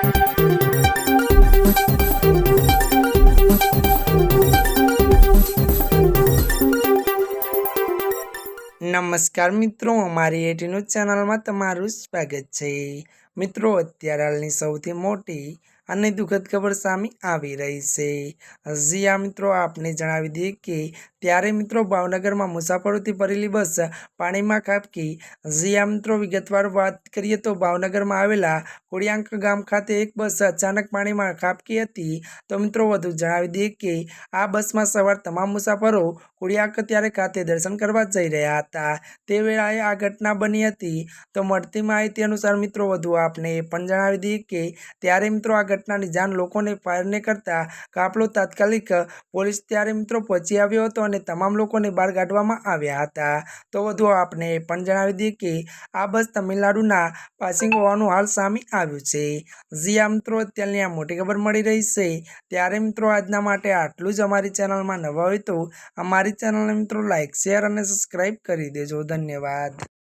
નમસ્કાર મિત્રો અમારી એટી ન્યૂઝ ચેનલમાં તમારું સ્વાગત છે. મિત્રો, અત્યારે હાલની સૌથી મોટી અને દુઃખદ ખબર સામે આવી રહી છે. હજી આ મિત્રો, આપને જણાવી દઈએ કે ત્યારે મિત્રો ભાવનગરમાં મુસાફરોથી ભરેલી બસ પાણીમાં ખાબકી. હજી આ મિત્રો, વિગતવાર વાત કરીએ તો ભાવનગરમાં આવેલા કોડિયાંક ગામ ખાતે એક બસ અચાનક પાણીમાં ખાબકી હતી. તો મિત્રો, વધુ જણાવી દઈએ કે આ બસમાં સવાર તમામ મુસાફરો કોડિયાંક ત્યારે ખાતે દર્શન કરવા જઈ રહ્યા હતા. તે વેળાએ આ ઘટના બની હતી. તો મળતી માહિતી અનુસાર મિત્રો, વધુ આપને એ પણ જણાવી દઈએ કે ત્યારે મિત્રો આ ઘટનાની જાણ લોકોને ફાયરને કરતા કાફલો તાત્કાલિક પોલીસ ત્યારે મિત્રો પહોંચી આવ્યો હતો અને તમામ લોકોને બહાર કાઢવામાં આવ્યા હતા. તો વધુ આપને એ પણ જણાવી દઈએ કે આ બસ તમિલનાડુના પાસિંગ હોવાનું હાલ સામે આવ્યું છે. જી આ મિત્રો, અત્યારની આ મોટી ખબર મળી રહી છે. ત્યારે મિત્રો આજના માટે આટલું જ અમારી ચેનલમાં નવા હોય તો અમારી ચેનલને મિત્રો લાઇક શેર અને સબસ્ક્રાઈબ કરી દેજો. ધન્યવાદ.